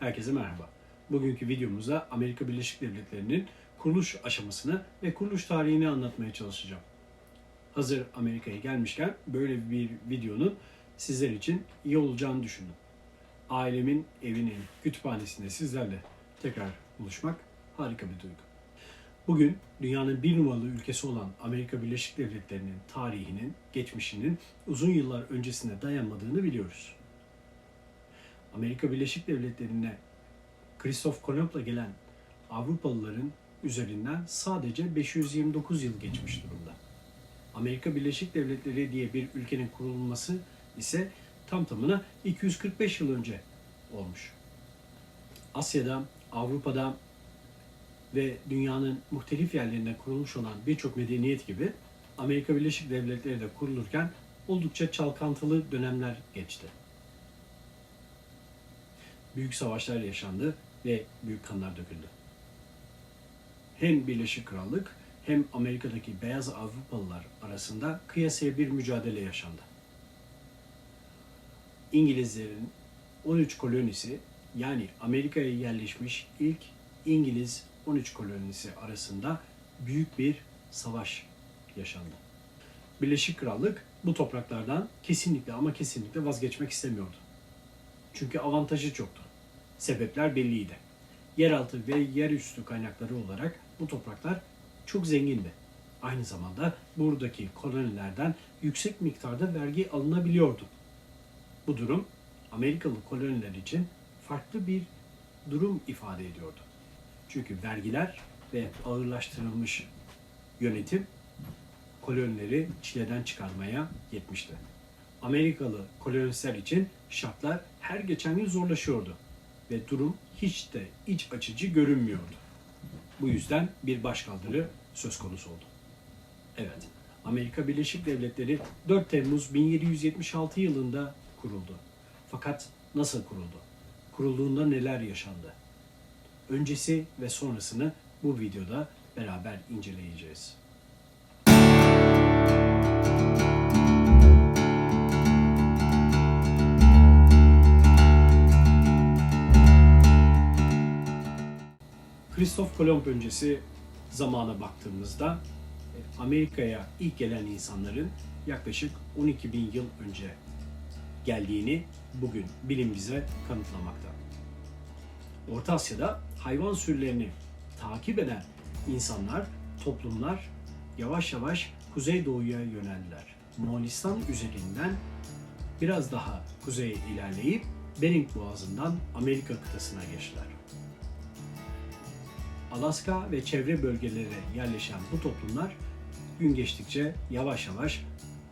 Herkese merhaba. Bugünkü videomuzda Amerika Birleşik Devletleri'nin kuruluş aşamasını ve kuruluş tarihini anlatmaya çalışacağım. Hazır Amerika'ya gelmişken böyle bir videonun sizler için iyi olacağını düşündüm. Ailemin evinin kütüphanesinde sizlerle tekrar buluşmak harika bir duygu. Bugün dünyanın bir numaralı ülkesi olan Amerika Birleşik Devletleri'nin tarihinin, geçmişinin uzun yıllar öncesine dayanmadığını biliyoruz. Amerika Birleşik Devletleri'ne Kristof Kolomb'la gelen Avrupalıların üzerinden sadece 529 yıl geçmiş durumda. Amerika Birleşik Devletleri diye bir ülkenin kurulması ise tam tamına 245 yıl önce olmuş. Asya'da, Avrupa'da ve dünyanın muhtelif yerlerinde kurulmuş olan birçok medeniyet gibi Amerika Birleşik Devletleri de kurulurken oldukça çalkantılı dönemler geçti. Büyük savaşlar yaşandı ve büyük kanlar döküldü. Hem Birleşik Krallık hem Amerika'daki beyaz Avrupalılar arasında kıyasaya bir mücadele yaşandı. İngilizlerin 13 kolonisi yani Amerika'ya yerleşmiş ilk İngiliz 13 kolonisi arasında büyük bir savaş yaşandı. Birleşik Krallık bu topraklardan kesinlikle ama kesinlikle vazgeçmek istemiyordu. Çünkü avantajı çoktu. Sebepler belliydi. Yeraltı ve yerüstü kaynakları olarak bu topraklar çok zengindi. Aynı zamanda buradaki kolonilerden yüksek miktarda vergi alınabiliyordu. Bu durum Amerikalı koloniler için farklı bir durum ifade ediyordu. Çünkü vergiler ve ağırlaştırılmış yönetim kolonileri çileden çıkarmaya yetmişti. Amerikalı kolonistler için şartlar her geçen gün zorlaşıyordu ve durum hiç de iç açıcı görünmüyordu. Bu yüzden bir başkaldırı söz konusu oldu. Evet, Amerika Birleşik Devletleri 4 Temmuz 1776 yılında kuruldu. Fakat nasıl kuruldu? Kurulduğunda neler yaşandı? Öncesi ve sonrasını bu videoda beraber inceleyeceğiz. Kristof Kolomb öncesi zamana baktığımızda e, Amerika'ya ilk gelen insanların yaklaşık 12 bin yıl önce geldiğini bugün bilim bize kanıtlamakta. Orta Asya'da hayvan sürülerini takip eden insanlar, toplumlar yavaş yavaş kuzeydoğuya yöneldiler. Moğolistan üzerinden biraz daha kuzeye ilerleyip Bering Boğazı'ndan Amerika kıtasına geçtiler. Alaska ve çevre bölgelere yerleşen bu toplumlar gün geçtikçe yavaş yavaş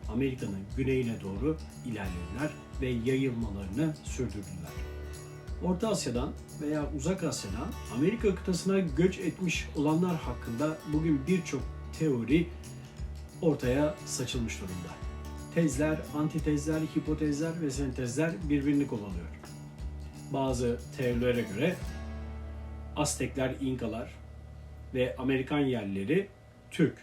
Amerika'nın güneyine doğru ilerlediler ve yayılmalarını sürdürdüler. Orta Asya'dan veya Uzak Asya'dan Amerika kıtasına göç etmiş olanlar hakkında bugün birçok teori ortaya saçılmış durumda. Tezler, antitezler, hipotezler ve sentezler birbirini kovalıyor. Bazı teorilere göre Aztekler, İnkalar ve Amerikan yerlileri Türk.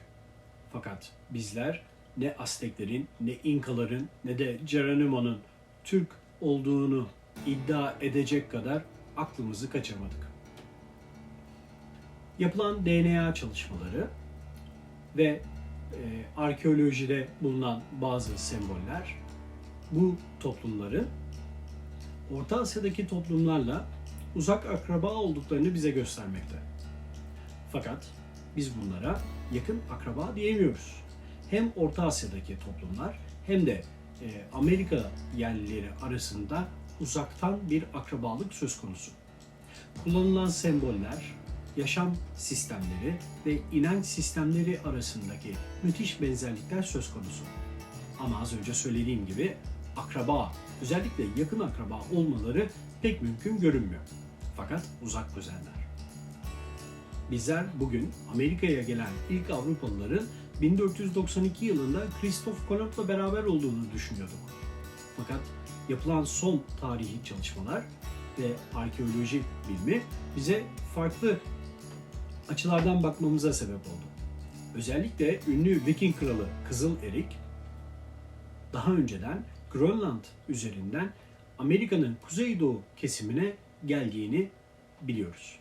Fakat bizler ne Azteklerin, ne İnkaların, ne de Geronimo'nun Türk olduğunu iddia edecek kadar aklımızı kaçırmadık. Yapılan DNA çalışmaları ve e, arkeolojide bulunan bazı semboller bu toplumların Orta Asya'daki toplumlarla uzak akraba olduklarını bize göstermekte. Fakat biz bunlara yakın akraba diyemiyoruz. Hem Orta Asya'daki toplumlar hem de e, Amerika yerlileri arasında uzaktan bir akrabalık söz konusu. Kullanılan semboller, yaşam sistemleri ve inanç sistemleri arasındaki müthiş benzerlikler söz konusu. Ama az önce söylediğim gibi akraba, özellikle yakın akraba olmaları pek mümkün görünmüyor. Fakat uzak kuzenler. Bizler bugün Amerika'ya gelen ilk Avrupalıların 1492 yılında Kristof Kolomb'la beraber olduğunu düşünüyorduk. Fakat yapılan son tarihi çalışmalar ve arkeoloji bilimi bize farklı açılardan bakmamıza sebep oldu. Özellikle ünlü Viking kralı Kızıl Erik daha önceden Grönland üzerinden Amerika'nın kuzeydoğu kesimine geldiğini biliyoruz.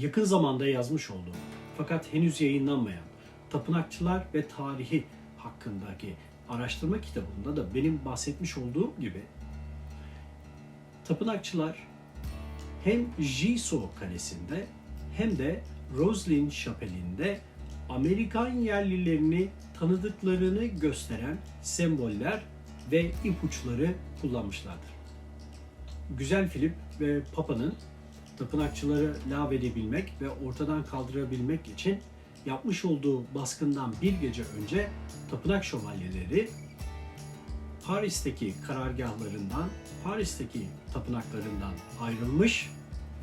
Yakın zamanda yazmış olduğum fakat henüz yayınlanmayan Tapınakçılar ve Tarihi hakkındaki araştırma kitabında da benim bahsetmiş olduğum gibi tapınakçılar hem Jiso Kalesi'nde hem de Roslin Şapeli'nde Amerikan yerlilerini tanıdıklarını gösteren semboller ve ipuçları kullanmışlardır. Güzel Filip ve Papa'nın tapınakçıları lağvedebilmek ve ortadan kaldırabilmek için yapmış olduğu baskından bir gece önce tapınak şövalyeleri Paris'teki karargahlarından, Paris'teki tapınaklarından ayrılmış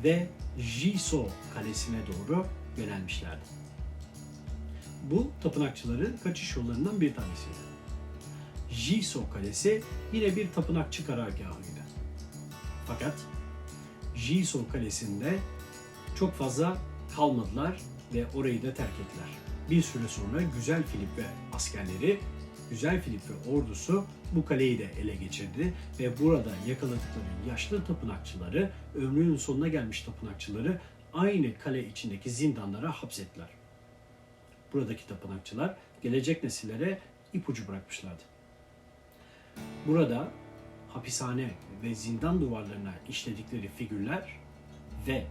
ve Jiso Kalesi'ne doğru yönelmişlerdi. Bu tapınakçıların kaçış yollarından bir tanesiydi. Jiso Kalesi yine bir tapınakçı karargahıydı. Fakat Jiso Kalesi'nde çok fazla kalmadılar ve orayı da terk ettiler. Bir süre sonra Güzel Filip ve askerleri, Güzel Filip ve ordusu bu kaleyi de ele geçirdi ve burada yakaladıkları yaşlı tapınakçıları, ömrünün sonuna gelmiş tapınakçıları aynı kale içindeki zindanlara hapsettiler. Buradaki tapınakçılar gelecek nesillere ipucu bırakmışlardı. Burada hapishane ve zindan duvarlarına işledikleri figürler ve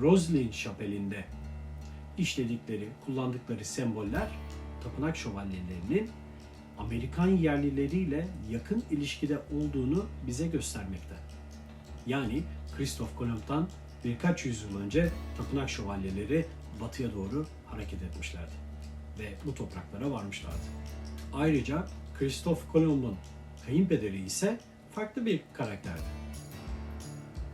Roslin Şapeli'nde işledikleri, kullandıkları semboller tapınak şövalyelerinin Amerikan yerlileriyle yakın ilişkide olduğunu bize göstermekte. Yani Kristof Kolomb'dan birkaç yüzyıl önce tapınak şövalyeleri batıya doğru hareket etmişlerdi ve bu topraklara varmışlardı. Ayrıca Kristof Kolomb'un kayınpederi ise farklı bir karakterdi.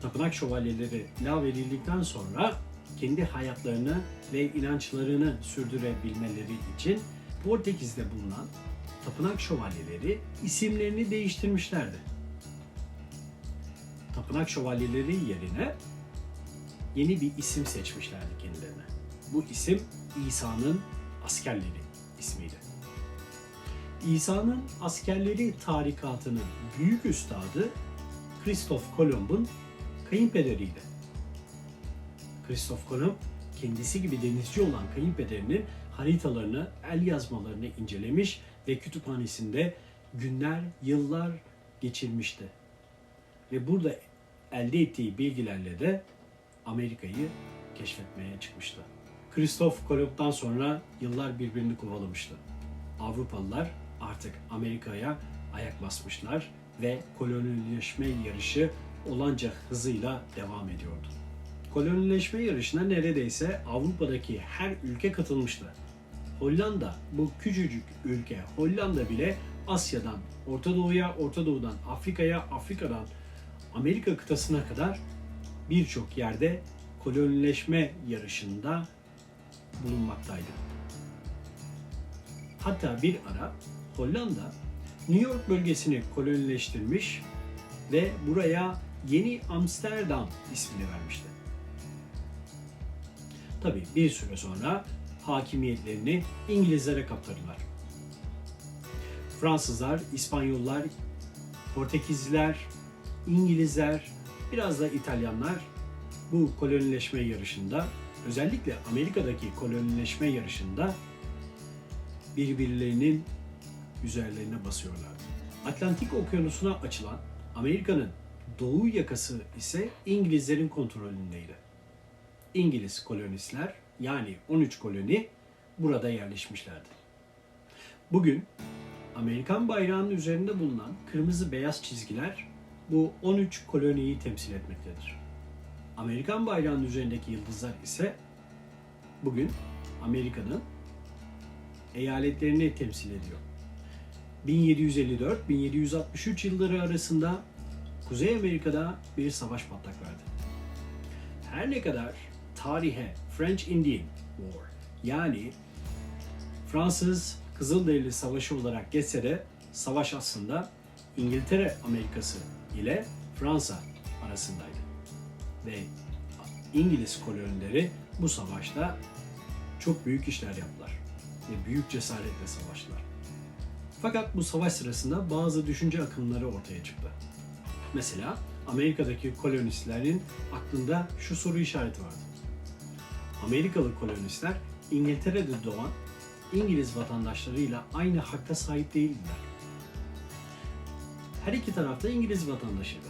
Tapınak şövalyeleri lağvedildikten sonra kendi hayatlarını ve inançlarını sürdürebilmeleri için Portekiz'de bulunan tapınak şövalyeleri isimlerini değiştirmişlerdi. Tapınak şövalyeleri yerine yeni bir isim seçmişlerdi kendilerine. Bu isim İsa'nın askerleri ismiydi. İsa'nın askerleri tarikatının büyük üstadı Kristof Kolomb'un kayınpederiydi. Kristof Kolomb kendisi gibi denizci olan kayınpederinin haritalarını, el yazmalarını incelemiş ve kütüphanesinde günler, yıllar geçirmişti. Ve burada elde ettiği bilgilerle de Amerika'yı keşfetmeye çıkmıştı. Kristof Kolomb'dan sonra yıllar birbirini kovalamıştı. Avrupalılar artık Amerika'ya ayak basmışlar ve kolonileşme yarışı olanca hızıyla devam ediyordu. Kolonileşme yarışına neredeyse Avrupa'daki her ülke katılmıştı. Hollanda, bu küçücük ülke Hollanda bile Asya'dan Orta Doğu'ya, Orta Doğu'dan Afrika'ya, Afrika'dan Amerika kıtasına kadar birçok yerde kolonileşme yarışında bulunmaktaydı. Hatta bir ara Hollanda New York bölgesini kolonileştirmiş ve buraya Yeni Amsterdam ismini vermişti. Tabi bir süre sonra hakimiyetlerini İngilizlere kaptırdılar. Fransızlar, İspanyollar, Portekizliler, İngilizler, biraz da İtalyanlar bu kolonileşme yarışında, özellikle Amerika'daki kolonileşme yarışında birbirlerinin üzerlerine basıyorlardı. Atlantik Okyanusu'na açılan Amerika'nın doğu yakası ise İngilizlerin kontrolündeydi. İngiliz kolonistler yani 13 koloni burada yerleşmişlerdi. Bugün Amerikan bayrağının üzerinde bulunan kırmızı beyaz çizgiler bu 13 koloniyi temsil etmektedir. Amerikan bayrağının üzerindeki yıldızlar ise bugün Amerika'nın eyaletlerini temsil ediyor. 1754-1763 yılları arasında Kuzey Amerika'da bir savaş patlak verdi. Her ne kadar tarihe French Indian War yani Fransız Kızılderili Savaşı olarak geçse de savaş aslında İngiltere Amerikası ile Fransa arasındaydı. Ve İngiliz kolonileri bu savaşta çok büyük işler yaptılar ve büyük cesaretle savaştılar. Fakat bu savaş sırasında bazı düşünce akımları ortaya çıktı. Mesela Amerika'daki kolonistlerin aklında şu soru işareti vardı. Amerikalı kolonistler İngiltere'de doğan İngiliz vatandaşlarıyla aynı hakka sahip değildiler. Her iki tarafta İngiliz vatandaşıydı.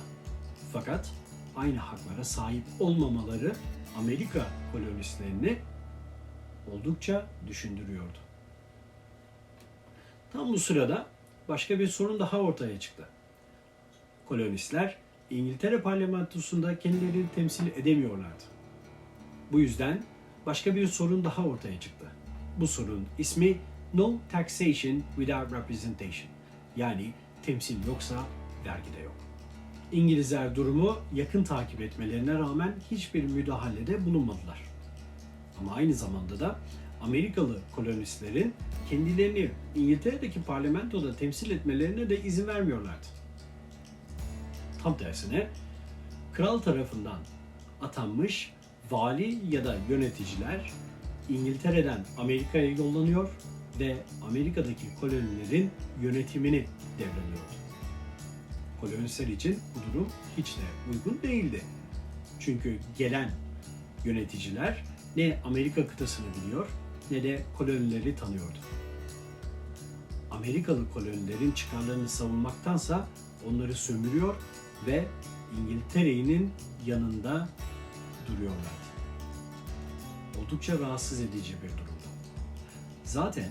Fakat aynı haklara sahip olmamaları Amerika kolonistlerini oldukça düşündürüyordu. Tam bu sırada başka bir sorun daha ortaya çıktı. Kolonistler İngiltere parlamentosunda kendilerini temsil edemiyorlardı. Bu yüzden başka bir sorun daha ortaya çıktı. Bu sorun ismi No Taxation Without Representation. Yani temsil yoksa vergi de yok. İngilizler durumu yakın takip etmelerine rağmen hiçbir müdahalede bulunmadılar. Ama aynı zamanda da Amerikalı kolonistlerin kendilerini İngiltere'deki parlamentoda temsil etmelerine de izin vermiyorlardı. Tam tersine kral tarafından atanmış vali ya da yöneticiler İngiltere'den Amerika'ya yollanıyor ve Amerika'daki kolonilerin yönetimini devrediyordu. Kolonistler için bu durum hiç de uygun değildi. Çünkü gelen yöneticiler ne Amerika kıtasını biliyor ne de kolonileri tanıyordu. Amerikalı kolonilerin çıkarlarını savunmaktansa onları sömürüyor ve İngiltere'nin yanında duruyorlardı. Oldukça rahatsız edici bir durumdu. Zaten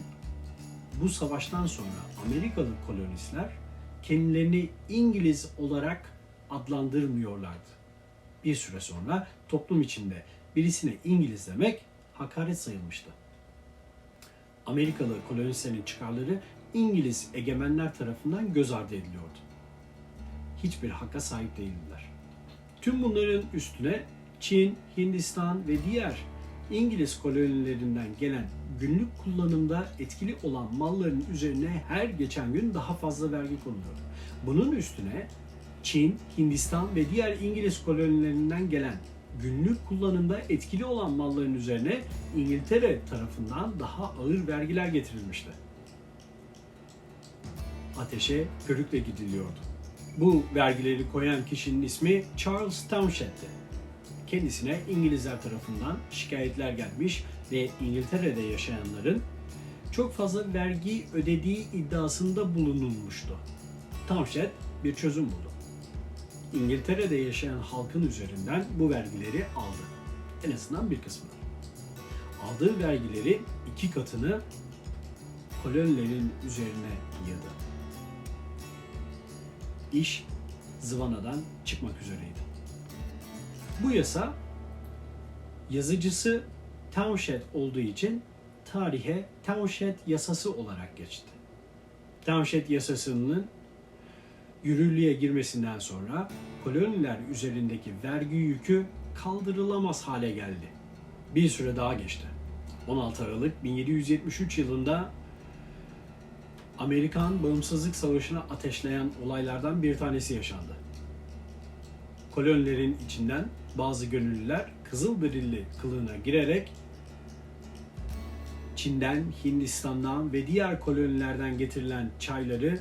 bu savaştan sonra Amerikalı kolonistler kendilerini İngiliz olarak adlandırmıyorlardı. Bir süre sonra toplum içinde birisine İngiliz demek hakaret sayılmıştı. Amerikalı kolonistlerin çıkarları İngiliz egemenler tarafından göz ardı ediliyordu. Hiçbir hakka sahip değildiler. Tüm bunların üstüne Çin, Hindistan ve diğer İngiliz kolonilerinden gelen günlük kullanımda etkili olan malların üzerine her geçen gün daha fazla vergi konuluyordu. Bunun üstüne Çin, Hindistan ve diğer İngiliz kolonilerinden gelen günlük kullanımda etkili olan malların üzerine İngiltere tarafından daha ağır vergiler getirilmişti. Ateşe körükle gidiliyordu. Bu vergileri koyan kişinin ismi Charles Townshend'ti. Kendisine İngilizler tarafından şikayetler gelmiş ve İngiltere'de yaşayanların çok fazla vergi ödediği iddiasında bulunulmuştu. Townshend bir çözüm buldu. İngiltere'de yaşayan halkın üzerinden bu vergileri aldı. En azından bir kısmını. Aldığı vergileri iki katını kolonilerin üzerine yığdı. İş zıvanadan çıkmak üzereydi. Bu yasa yazıcısı Townshend olduğu için tarihe Townshend yasası olarak geçti. Townshend yasasının yürürlüğe girmesinden sonra koloniler üzerindeki vergi yükü kaldırılamaz hale geldi. Bir süre daha geçti. 16 Aralık 1773 yılında Amerikan Bağımsızlık Savaşı'na ateşleyen olaylardan bir tanesi yaşandı. Kolonilerin içinden bazı gönüllüler Kızılderili kılığına girerek Çin'den, Hindistan'dan ve diğer kolonilerden getirilen çayları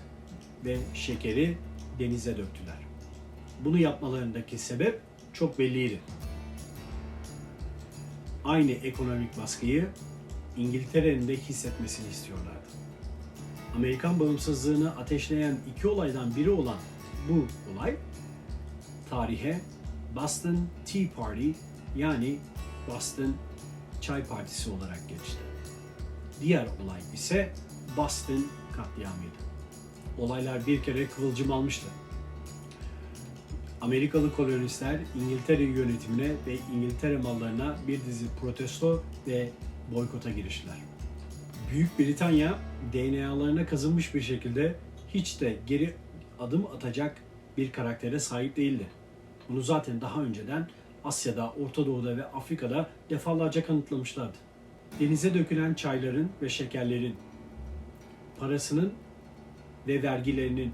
ve şekeri denize döktüler. Bunu yapmalarındaki sebep çok belliydi. Aynı ekonomik baskıyı İngiltere'nin de hissetmesini istiyorlardı. Amerikan bağımsızlığını ateşleyen iki olaydan biri olan bu olay tarihe Boston Tea Party yani Boston Çay Partisi olarak geçti. Diğer olay ise Boston katliamıydı. Olaylar bir kere kıvılcım almıştı. Amerikalı kolonistler İngiltere yönetimine ve İngiltere mallarına bir dizi protesto ve boykota giriştiler. Büyük Britanya DNA'larına kazınmış bir şekilde hiç de geri adım atacak bir karaktere sahip değildi. Bunu zaten daha önceden Asya'da, Orta Doğu'da ve Afrika'da defalarca kanıtlamışlardı. Denize dökülen çayların ve şekerlerin parasının ve vergilerinin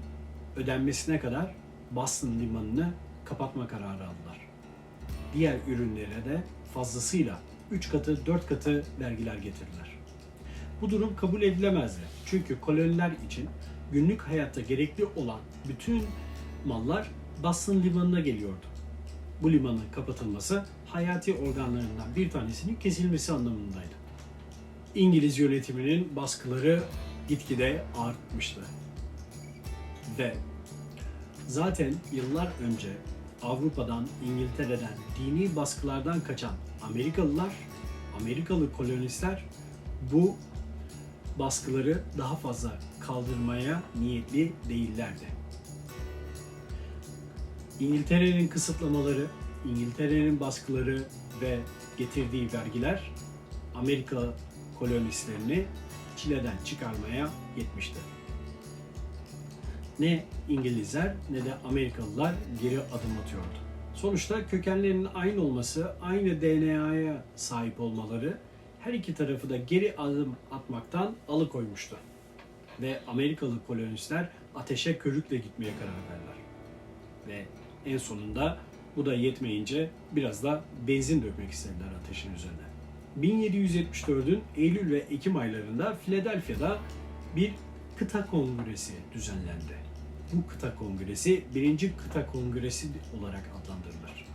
ödenmesine kadar Boston limanını kapatma kararı aldılar. Diğer ürünlere de fazlasıyla 3 katı 4 katı vergiler getirdiler. Bu durum kabul edilemezdi. Çünkü koloniler için günlük hayatta gerekli olan bütün mallar Boston limanına geliyordu. Bu limanın kapatılması hayati organlarından bir tanesinin kesilmesi anlamındaydı. İngiliz yönetiminin baskıları gitgide artmıştı. Ve zaten yıllar önce Avrupa'dan, İngiltere'den, dini baskılardan kaçan Amerikalılar, Amerikalı kolonistler bu baskıları daha fazla kaldırmaya niyetli değillerdi. İngiltere'nin kısıtlamaları, İngiltere'nin baskıları ve getirdiği vergiler Amerika kolonistlerini çileden çıkarmaya yetmişti. Ne İngilizler ne de Amerikalılar geri adım atıyordu. Sonuçta kökenlerinin aynı olması, aynı DNA'ya sahip olmaları her iki tarafı da geri adım atmaktan alıkoymuştu. Ve Amerikalı kolonistler ateşe körükle gitmeye karar verdiler. Ve en sonunda bu da yetmeyince biraz da benzin dökmek istediler ateşin üzerine. 1774'ün Eylül ve Ekim aylarında Philadelphia'da bir kıta kongresi düzenlendi. Bu kıta kongresi birinci kıta kongresi olarak adlandırılır.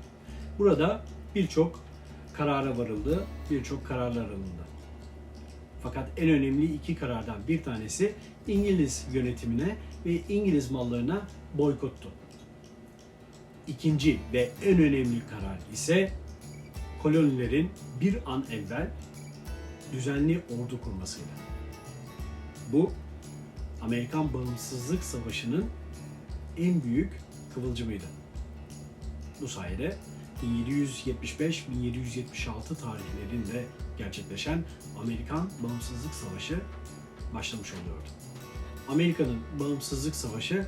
Burada birçok karara varıldı, birçok kararlar alındı. Fakat en önemli iki karardan bir tanesi İngiliz yönetimine ve İngiliz mallarına boykottu. İkinci ve en önemli karar ise kolonilerin bir an evvel düzenli ordu kurmasıydı. Bu Amerikan Bağımsızlık Savaşı'nın en büyük kıvılcımıydı. Bu sayede 1775-1776 tarihlerinde gerçekleşen Amerikan Bağımsızlık Savaşı başlamış oluyordu. Amerika'nın Bağımsızlık Savaşı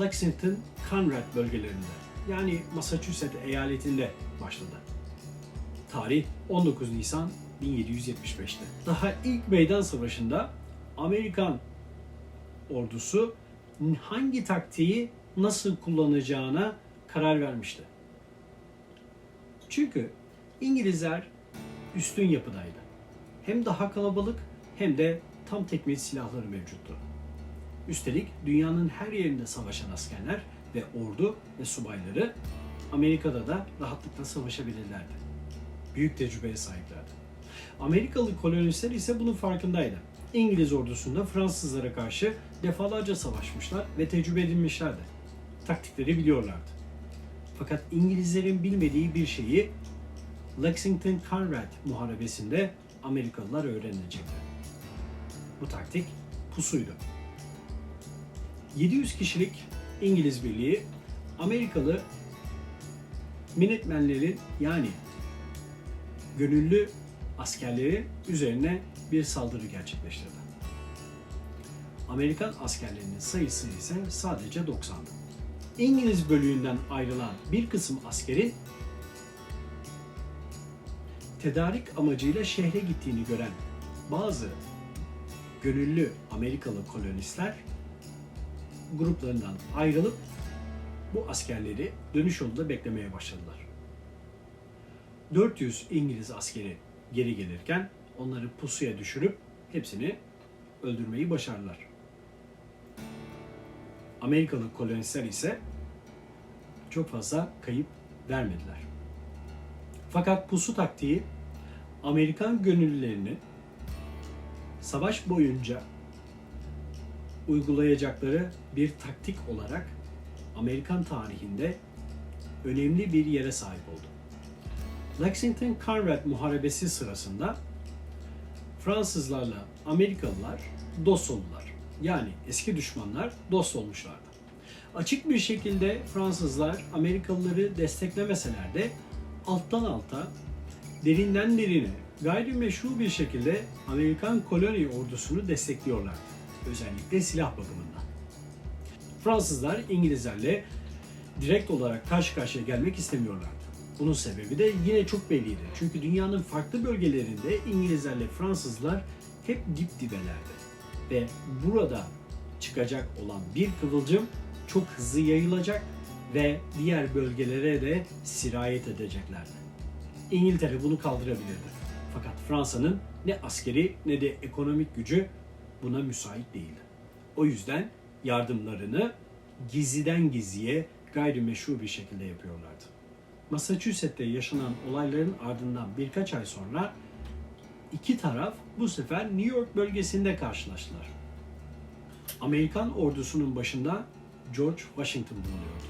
Lexington, Conrad bölgelerinde yani Massachusetts eyaletinde başladı. Tarih 19 Nisan 1775'te. Daha ilk meydan savaşında Amerikan ordusu hangi taktiği nasıl kullanacağına karar vermişti. Çünkü İngilizler üstün yapıdaydı. Hem daha kalabalık hem de tam tekmil silahları mevcuttu. Üstelik dünyanın her yerinde savaşan askerler ve ordu ve subayları Amerika'da da rahatlıkla savaşabilirlerdi. Büyük tecrübeye sahiplerdi. Amerikalı kolonistler ise bunun farkındaydı. İngiliz ordusunda Fransızlara karşı defalarca savaşmışlar ve tecrübe edinmişlerdi. Taktikleri biliyorlardı. Fakat İngilizlerin bilmediği bir şeyi Lexington Conrad muharebesinde Amerikalılar öğrenecekler. Bu taktik pusuydu. 700 kişilik İngiliz birliği Amerikalı Minutemenlerin yani gönüllü askerlerin üzerine bir saldırı gerçekleştirdi. Amerikan askerlerinin sayısı ise sadece 90'dı. İngiliz bölüğünden ayrılan bir kısım askerin tedarik amacıyla şehre gittiğini gören bazı gönüllü Amerikalı kolonistler gruplarından ayrılıp bu askerleri dönüş yolunda beklemeye başladılar. 400 İngiliz askeri geri gelirken onları pusuya düşürüp hepsini öldürmeyi başardılar. Amerikalı kolonistler ise çok fazla kayıp vermediler. Fakat pusu taktiği Amerikan gönüllülerini savaş boyunca uygulayacakları bir taktik olarak Amerikan tarihinde önemli bir yere sahip oldu. Lexington Conrad Muharebesi sırasında Fransızlarla Amerikalılar dost oldular. Yani eski düşmanlar dost olmuşlardı. Açık bir şekilde Fransızlar Amerikalıları desteklemeseler de alttan alta, derinden derine, gayrimeşru bir şekilde Amerikan koloni ordusunu destekliyorlardı. Özellikle silah bakımından. Fransızlar İngilizlerle direkt olarak karşı karşıya gelmek istemiyorlardı. Bunun sebebi de yine çok belliydi. Çünkü dünyanın farklı bölgelerinde İngilizlerle Fransızlar hep dip dibelerdi. Ve burada çıkacak olan bir kıvılcım çok hızlı yayılacak ve diğer bölgelere de sirayet edeceklerdi. İngiltere bunu kaldırabilirdi. Fakat Fransa'nın ne askeri ne de ekonomik gücü buna müsait değildi. O yüzden yardımlarını gizliden gizliye gayrimeşru bir şekilde yapıyorlardı. Massachusetts'te yaşanan olayların ardından birkaç ay sonra iki taraf bu sefer New York bölgesinde karşılaştılar. Amerikan ordusunun başında George Washington bulunuyordu.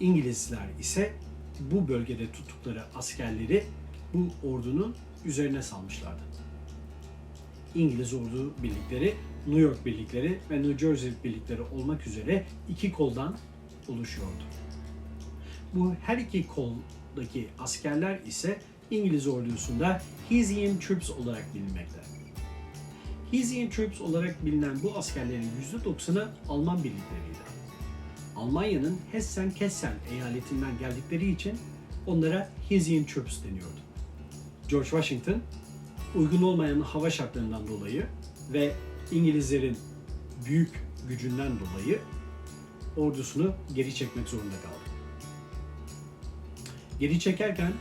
İngilizler ise bu bölgede tuttukları askerleri bu ordunun üzerine salmışlardı. İngiliz ordu birlikleri, New York birlikleri ve New Jersey birlikleri olmak üzere iki koldan oluşuyordu. Bu her iki koldaki askerler ise İngiliz ordusunda Hessian Troops olarak bilinmekte. Hessian Troops olarak bilinen bu askerlerin %90'ı Alman birlikleriydi. Almanya'nın Hessen-Kessen eyaletinden geldikleri için onlara Hessian Troops deniyordu. George Washington uygun olmayan hava şartlarından dolayı ve İngilizlerin büyük gücünden dolayı ordusunu geri çekmek zorunda kaldı. Geri çekerken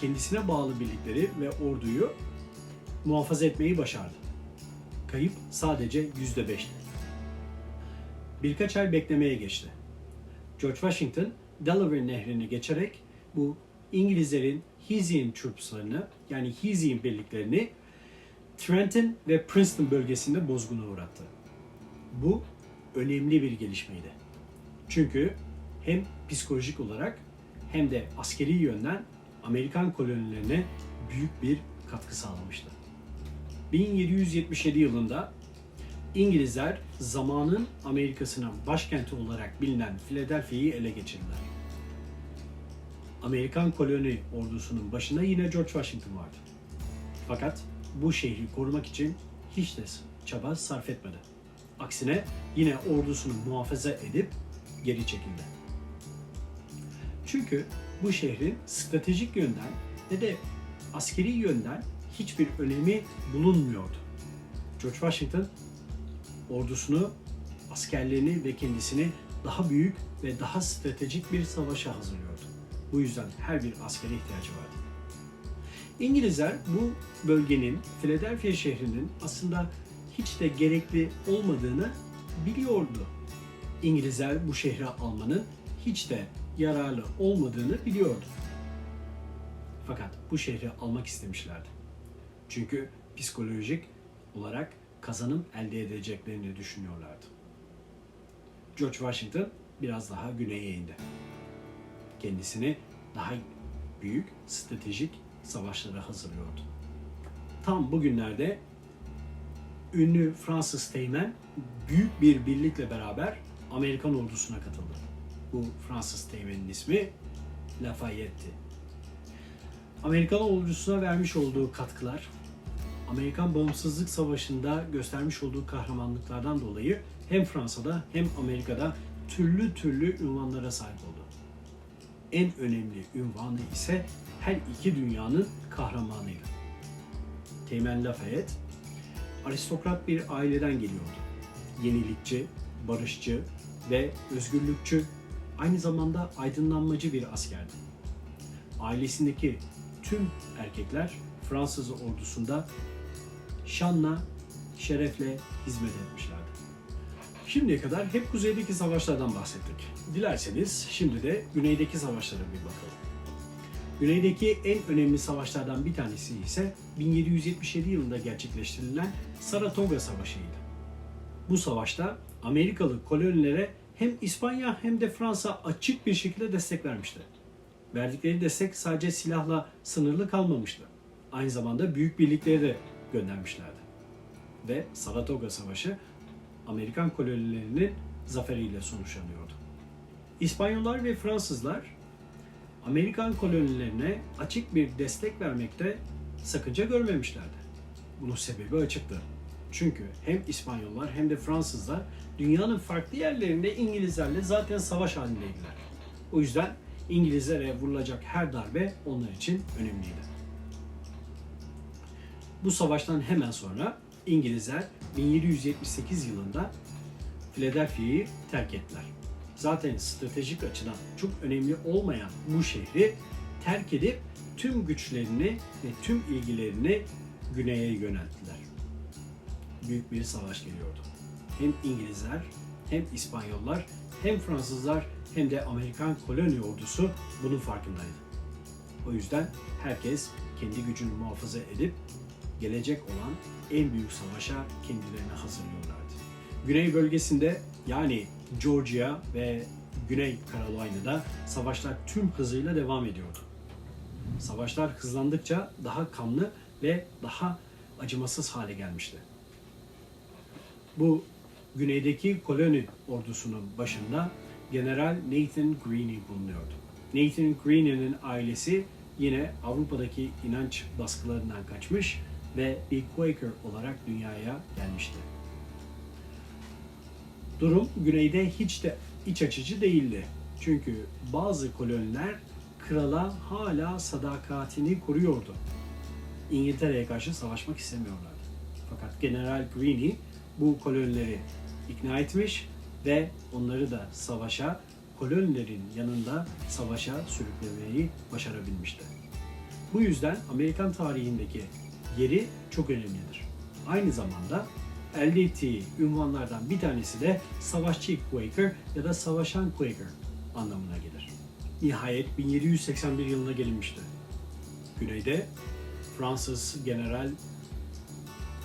kendisine bağlı birlikleri ve orduyu muhafaza etmeyi başardı. Kayıp sadece yüzde beşti. Birkaç ay beklemeye geçti. George Washington, Delaware nehrini geçerek bu İngilizlerin Hessian Troops'larını yani Hessian birliklerini Trenton ve Princeton bölgesinde bozguna uğrattı. Bu önemli bir gelişmeydi. Çünkü hem psikolojik olarak hem de askeri yönden Amerikan kolonilerine büyük bir katkı sağlamıştı. 1777 yılında İngilizler zamanın Amerika'sının başkenti olarak bilinen Philadelphia'yı ele geçirdiler. Amerikan koloni ordusunun başında yine George Washington vardı. Fakat bu şehri korumak için hiç de çaba sarf etmedi. Aksine yine ordusunu muhafaza edip geri çekildi. Çünkü bu şehrin stratejik yönden ve de askeri yönden hiçbir önemi bulunmuyordu. George Washington ordusunu, askerlerini ve kendisini daha büyük ve daha stratejik bir savaşa hazırlıyordu. Bu yüzden her bir askere ihtiyacı vardı. İngilizler bu bölgenin, Philadelphia şehrinin aslında hiç de gerekli olmadığını biliyordu. İngilizler bu şehri almanın hiç de yararlı olmadığını biliyordu. Fakat bu şehri almak istemişlerdi. Çünkü psikolojik olarak kazanım elde edeceklerini düşünüyorlardı. George Washington biraz daha güneye indi. Kendisini daha büyük stratejik savaşlara hazırlıyordu. Tam bugünlerde ünlü Fransız teğmen büyük bir birlikle beraber Amerikan ordusuna katıldı. Bu Fransız teğmenin ismi Lafayette'ti. Amerikan ordusuna vermiş olduğu katkılar, Amerikan Bağımsızlık Savaşı'nda göstermiş olduğu kahramanlıklardan dolayı hem Fransa'da hem Amerika'da türlü türlü ünvanlara sahip oldu. En önemli ünvanı ise her iki dünyanın kahramanıydı. Teğmen Lafayette, aristokrat bir aileden geliyordu. Yenilikçi, barışçı ve özgürlükçü, aynı zamanda aydınlanmacı bir askerdi. Ailesindeki tüm erkekler Fransız ordusunda şanla, şerefle hizmet etmişlerdi. Şimdiye kadar hep kuzeydeki savaşlardan bahsettik. Dilerseniz şimdi de güneydeki savaşlara bir bakalım. Güneydeki en önemli savaşlardan bir tanesi ise 1777 yılında gerçekleştirilen Saratoga Savaşı'ydı. Bu savaşta Amerikalı kolonilere hem İspanya hem de Fransa açık bir şekilde destek vermişti. Verdikleri destek sadece silahla sınırlı kalmamıştı. Aynı zamanda büyük birlikleri de göndermişlerdi. Ve Saratoga Savaşı Amerikan kolonilerinin zaferiyle sonuçlanıyordu. İspanyollar ve Fransızlar Amerikan kolonilerine açık bir destek vermekte sakınca görmemişlerdi. Bunun sebebi açıktı. Çünkü hem İspanyollar hem de Fransızlar dünyanın farklı yerlerinde İngilizlerle zaten savaş halindeydiler. O yüzden İngilizlere vurulacak her darbe onlar için önemliydi. Bu savaştan hemen sonra İngilizler 1778 yılında Philadelphia'yı terk ettiler. Zaten stratejik açıdan çok önemli olmayan bu şehri terk edip tüm güçlerini ve tüm ilgilerini güneye yönelttiler. Büyük bir savaş geliyordu. Hem İngilizler hem İspanyollar hem Fransızlar hem de Amerikan koloni ordusu bunun farkındaydı. O yüzden herkes kendi gücünü muhafaza edip gelecek olan en büyük savaşa kendilerini hazırlıyorlardı. Güney bölgesinde yani Georgia ve Güney Carolina'da savaşlar tüm hızıyla devam ediyordu. Savaşlar hızlandıkça daha kanlı ve daha acımasız hale gelmişti. Bu güneydeki koloni ordusunun başında General Nathan Greene bulunuyordu. Nathan Greene'nin ailesi yine Avrupa'daki inanç baskılarından kaçmış ve bir Quaker olarak dünyaya gelmişti. Durum güneyde hiç de iç açıcı değildi. Çünkü bazı koloniler krala hala sadakatini koruyordu. İngiltere'ye karşı savaşmak istemiyorlardı. Fakat General Greene bu kolonileri ikna etmiş ve onları da savaşa, kolonilerin yanında savaşa sürüklemeyi başarabilmişti. Bu yüzden Amerikan tarihindeki yeri çok önemlidir. Aynı zamanda elde ettiği ünvanlardan bir tanesi de savaşçı Quaker ya da savaşan Quaker anlamına gelir. Nihayet 1781 yılına gelinmişti. Güneyde Fransız General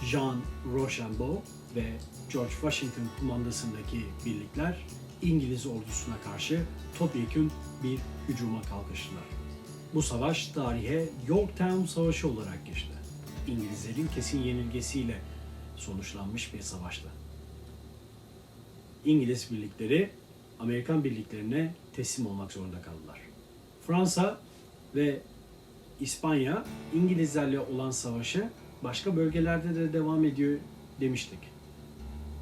Jean Rochambeau ve George Washington kumandasındaki birlikler İngiliz ordusuna karşı topyekun bir hücuma kalkıştılar. Bu savaş tarihe Yorktown Savaşı olarak geçti. İngilizlerin kesin yenilgesiyle sonuçlanmış bir savaştı. İngiliz birlikleri Amerikan birliklerine teslim olmak zorunda kaldılar. Fransa ve İspanya İngilizlerle olan savaşı başka bölgelerde de devam ediyor demiştik.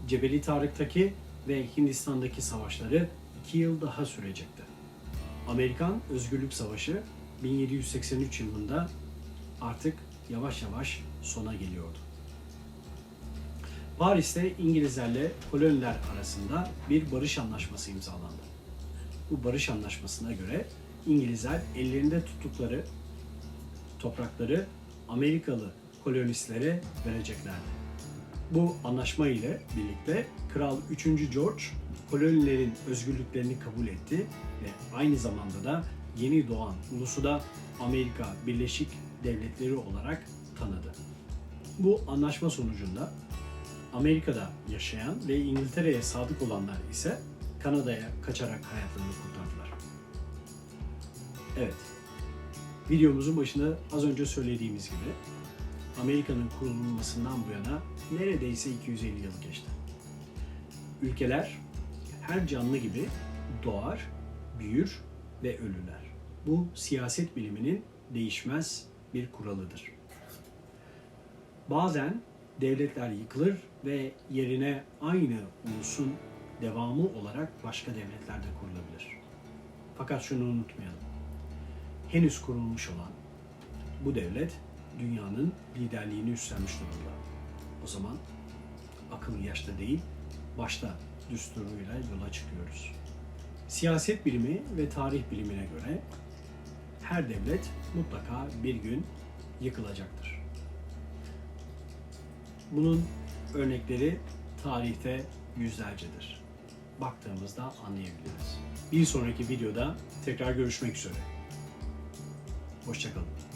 Cebeli Tarık'taki ve Hindistan'daki savaşları iki yıl daha sürecekti. Amerikan Özgürlük Savaşı 1783 yılında artık yavaş yavaş sona geliyordu. Paris'te İngilizlerle koloniler arasında bir barış anlaşması imzalandı. Bu barış anlaşmasına göre İngilizler ellerinde tuttukları toprakları Amerikalı kolonistlere vereceklerdi. Bu anlaşma ile birlikte Kral 3. George kolonilerin özgürlüklerini kabul etti ve aynı zamanda da yeni doğan ulusu da Amerika Birleşik Devletleri olarak tanıdı. Bu anlaşma sonucunda Amerika'da yaşayan ve İngiltere'ye sadık olanlar ise Kanada'ya kaçarak hayatlarını kurtardılar. Evet, videomuzun başında az önce söylediğimiz gibi Amerika'nın kurulmasından bu yana neredeyse 250 yıl geçti. Ülkeler her canlı gibi doğar, büyür ve ölürler. Bu siyaset biliminin değişmez bir kuralıdır. Bazen devletler yıkılır ve yerine aynı ulusun devamı olarak başka devletler de kurulabilir. Fakat şunu unutmayalım. Henüz kurulmuş olan bu devlet dünyanın liderliğini üstlenmiş durumda. O zaman akıl yaşta değil, başta düsturuyla yola çıkıyoruz. Siyaset bilimi ve tarih bilimine göre her devlet mutlaka bir gün yıkılacaktır. Bunun örnekleri tarihte yüzlercedir. Baktığımızda anlayabiliriz. Bir sonraki videoda tekrar görüşmek üzere. Hoşçakalın.